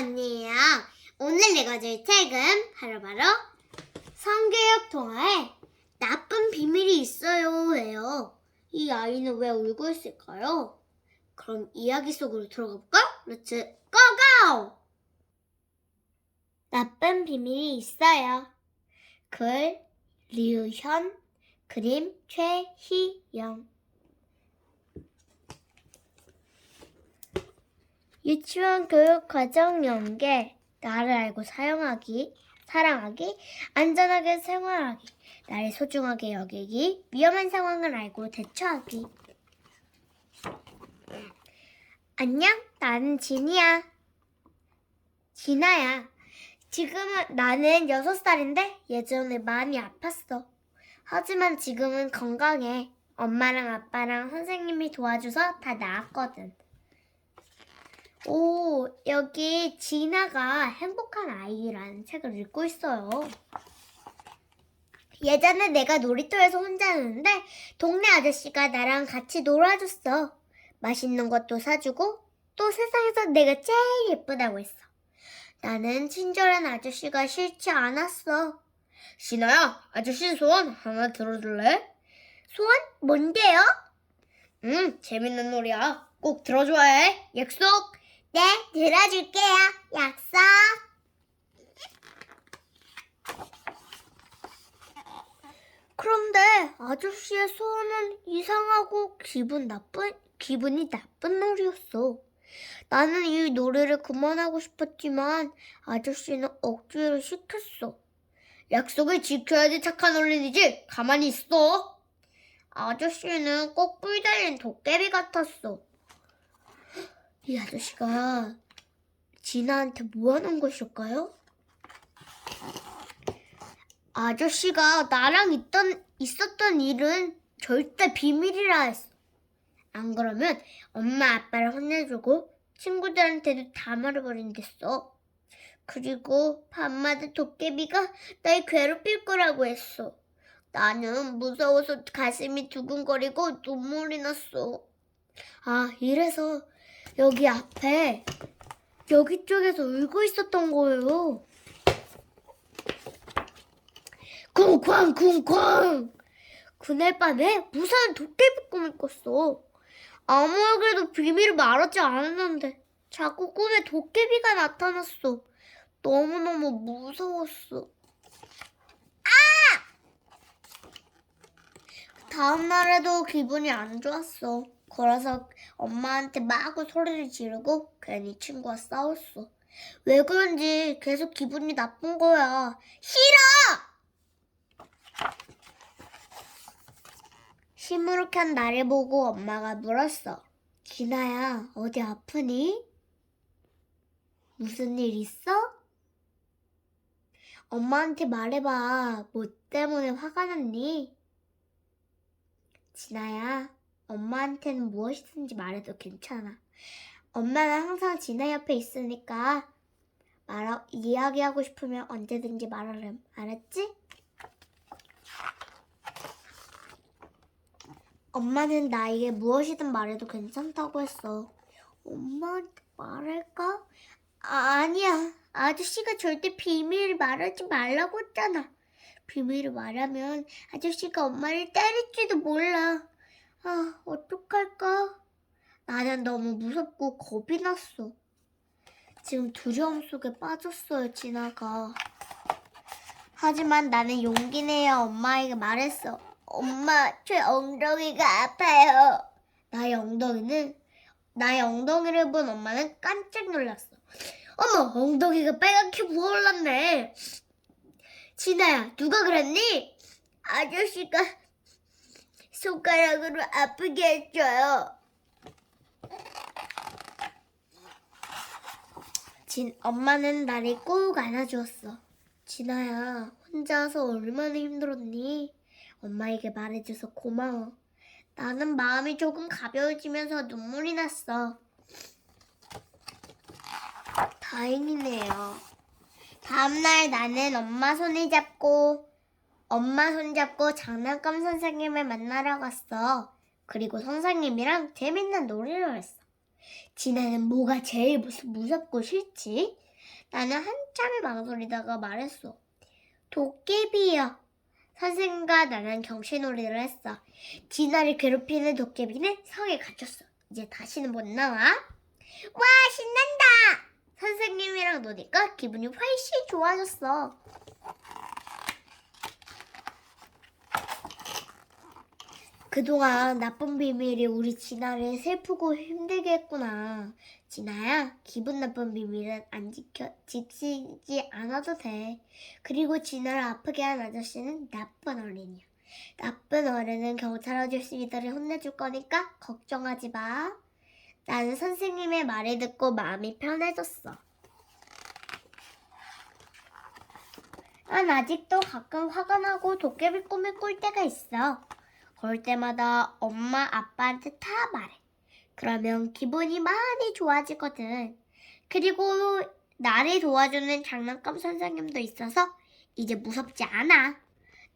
언니예요. 오늘 내가 줄 책은 바로바로 성교육 통화에 나쁜 비밀이 있어요예요. 이 아이는 왜 울고 있을까요? 그럼 이야기 속으로 들어가 볼까? 렛츠 고고! 나쁜 비밀이 있어요. 글 류현 그림 최희영 유치원 교육 과정 연계 나를 알고 사용하기 사랑하기 안전하게 생활하기 나를 소중하게 여기기 위험한 상황을 알고 대처하기. 안녕 나는 진이야. 진아야. 지금은 나는 6살인데 예전에 많이 아팠어. 하지만 지금은 건강해. 엄마랑 아빠랑 선생님이 도와줘서 다 나았거든 오, 여기 진아가 행복한 아이라는 책을 읽고 있어요. 예전에 내가 놀이터에서 혼자 노는데 동네 아저씨가 나랑 같이 놀아줬어. 맛있는 것도 사주고 또 세상에서 내가 제일 예쁘다고 했어. 나는 친절한 아저씨가 싫지 않았어. 진아야, 아저씨 소원 하나 들어줄래? 소원? 뭔데요? 응, 재밌는 놀이야. 꼭 들어줘야 해. 약속! 네, 들어줄게요. 약속. 그런데 아저씨의 소원은 이상하고 기분 나쁜 기분이 나쁜 놀이였어. 나는 이 노래를 그만하고 싶었지만 아저씨는 억지로 시켰어. 약속을 지켜야지 착한 어린이지. 가만히 있어. 아저씨는 꼭 뿔 달린 도깨비 같았어. 이 아저씨가 진아한테 뭐 하는 것일까요? 아저씨가 나랑 있던, 있었던 일은 절대 비밀이라 했어. 안 그러면 엄마 아빠를 혼내주고 친구들한테도 다 말해버린댔어. 그리고 밤마다 도깨비가 날 괴롭힐 거라고 했어. 나는 무서워서 가슴이 두근거리고 눈물이 났어. 아, 이래서 여기 앞에 여기 쪽에서 울고 있었던 거예요. 쿵쾅 쿵쾅. 그날 밤에 무서운 도깨비 꿈을 꿨어. 아무리 그래도 비밀을 말하지 않았는데 자꾸 꿈에 도깨비가 나타났어. 너무너무 무서웠어. 아! 다음 날에도 기분이 안 좋았어. 그래서 엄마한테 마구 소리를 지르고 괜히 친구와 싸웠어. 왜 그런지 계속 기분이 나쁜 거야. 싫어! 시무룩한 나를 보고 엄마가 물었어. 진아야, 어디 아프니? 무슨 일 있어? 엄마한테 말해봐. 뭐 때문에 화가 났니? 진아야, 엄마한테는 무엇이든지 말해도 괜찮아. 엄마는 항상 진아 옆에 있으니까 말하, 이야기하고 싶으면 언제든지 말하렴. 알았지? 엄마는 나에게 무엇이든 말해도 괜찮다고 했어. 엄마한테 말할까? 아, 아니야. 아저씨가 절대 비밀을 말하지 말라고 했잖아. 비밀을 말하면 아저씨가 엄마를 때릴지도 몰라. 아, 어떡할까? 나는 너무 무섭고 겁이 났어. 지금 두려움 속에 빠졌어요, 진아가. 하지만 나는 용기 내어 엄마에게 말했어. 엄마, 제 엉덩이가 아파요. 나의 엉덩이는, 나의 엉덩이를 본 엄마는 깜짝 놀랐어. 어머, 엉덩이가 빨갛게 부어올랐네. 진아야, 누가 그랬니? 아저씨가 손가락으로 아프게 했어요. 진, 엄마는 나를 꼭 안아주었어. 진아야, 혼자서 얼마나 힘들었니? 엄마에게 말해줘서 고마워. 나는 마음이 조금 가벼워지면서 눈물이 났어. 다행이네요. 다음날 나는 엄마 손을 잡고 엄마 손잡고 장난감 선생님을 만나러 갔어. 그리고 선생님이랑 재밌는 놀이를 했어. 진아는 뭐가 제일 무섭, 무섭고 싫지? 나는 한참을 망설이다가 말했어. 도깨비요. 선생님과 나는 경치놀이를 했어. 진아를 괴롭히는 도깨비는 성에 갇혔어. 이제 다시는 못 나와. 와, 신난다! 선생님이랑 노니까 기분이 훨씬 좋아졌어. 그동안 나쁜 비밀이 우리 진아를 슬프고 힘들게 했구나. 진아야, 기분 나쁜 비밀은 안 지켜, 지키지 않아도 돼. 그리고 진아를 아프게 한 아저씨는 나쁜 어린이야. 나쁜 어른은 경찰 아저씨들을 혼내줄 거니까 걱정하지 마. 나는 선생님의 말을 듣고 마음이 편해졌어. 난 아직도 가끔 화가 나고 도깨비 꿈을 꿀 때가 있어. 그럴 때마다 엄마, 아빠한테 다 말해. 그러면 기분이 많이 좋아지거든. 그리고 나를 도와주는 장난감 선생님도 있어서 이제 무섭지 않아.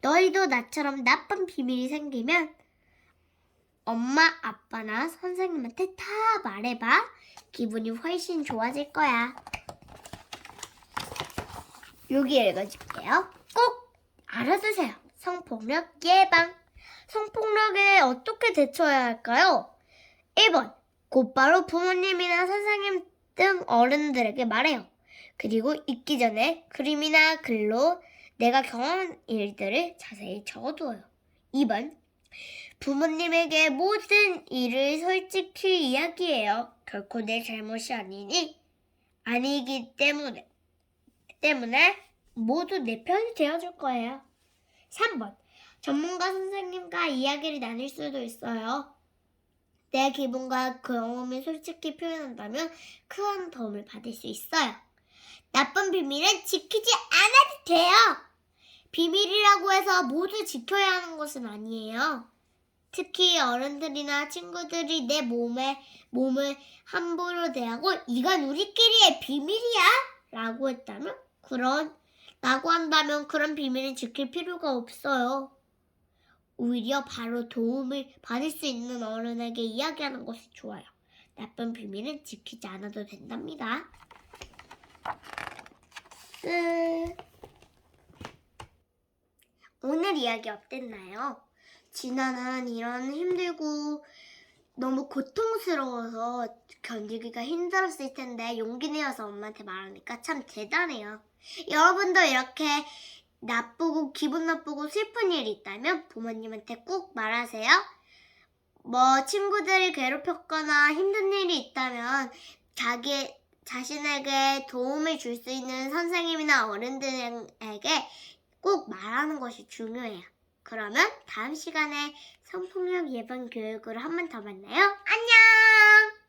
너희도 나처럼 나쁜 비밀이 생기면 엄마, 아빠나 선생님한테 다 말해봐. 기분이 훨씬 좋아질 거야. 여기 읽어줄게요. 꼭 알아두세요. 성폭력 예방. 성폭력에 어떻게 대처해야 할까요? 1번. 곧바로 부모님이나 선생님 등 어른들에게 말해요. 그리고 잊기 전에 그림이나 글로 내가 경험한 일들을 자세히 적어두어요. 2번. 부모님에게 모든 일을 솔직히 이야기해요. 결코 내 잘못이 아니니 아니기 때문에 때문에 모두 내 편이 되어줄 거예요. 3번. 전문가 선생님과 이야기를 나눌 수도 있어요. 내 기분과 경험을 솔직히 표현한다면 큰 도움을 받을 수 있어요. 나쁜 비밀은 지키지 않아도 돼요. 비밀이라고 해서 모두 지켜야 하는 것은 아니에요. 특히 어른들이나 친구들이 내 몸에 몸을 함부로 대하고 이건 우리끼리의 비밀이야 라고 했다면 그런 라고 한다면 그런 비밀은 지킬 필요가 없어요. 오히려 바로 도움을 받을 수 있는 어른에게 이야기하는 것이 좋아요. 나쁜 비밀은 지키지 않아도 된답니다. 끝. 오늘 이야기 어땠나요? 진아는 이런 힘들고 너무 고통스러워서 견디기가 힘들었을 텐데 용기 내어서 엄마한테 말하니까 참 대단해요. 여러분도 이렇게 나쁘고 기분 나쁘고 슬픈 일이 있다면 부모님한테 꼭 말하세요. 뭐 친구들이 괴롭혔거나 힘든 일이 있다면 자기 자신에게 도움을 줄 수 있는 선생님이나 어른들에게 꼭 말하는 것이 중요해요. 그러면 다음 시간에 성폭력 예방 교육으로 한 번 더 만나요. 안녕!